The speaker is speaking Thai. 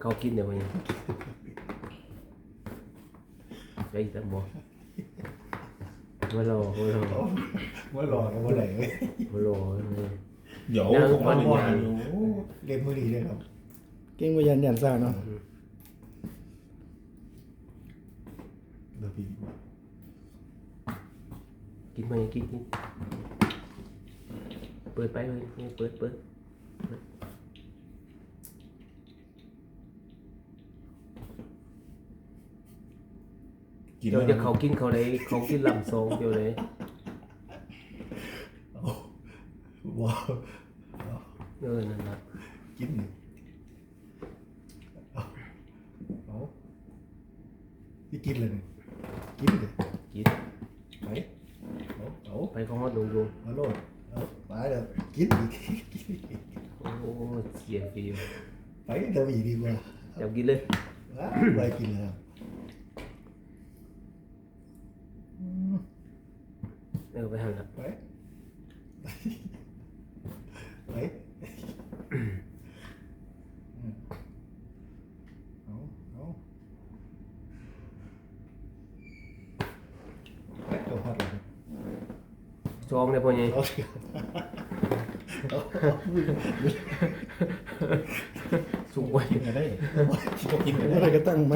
เขากินเดี๋ยวมันใจตามบ่มารอมารอว่ารอกันว่าไหนเว้ยมารอเลยเดี๋ยวย่างผมก่อว่านดีกว่าเล่นมือดีเลยครับ เก่งกว่ายันยันซ่าเนาะเดี๋ยวพี่กินมากินกินเปิดไปเลยนี่เปิดเปิด กินเดี๋ยวแล้วเดี๋ยวเขากินเขาเลยเขากินลำทรงเดี๋ยวเลยว้าวเออนั่นละกินหนึ่งเอาเอาพี่กินเลยเนี่ยกินเลยกินไปเอาเอาไปของฮอดดงดงมาโลดเอาไปเลยกินอีกกินอีกโอ้เสียฟิวไปเดี๋ยวอีกดีกว่าจับกินเลยว้าไปกินเลยครับ เออไปหันละไปไปเอาเอาไปเอาฮอตเลยซองเลยพ่อใหญ่เอาสิเอาเอาอุ้ยสุกไว้กินอะไรก็กินอะไรก็ตั้งไหม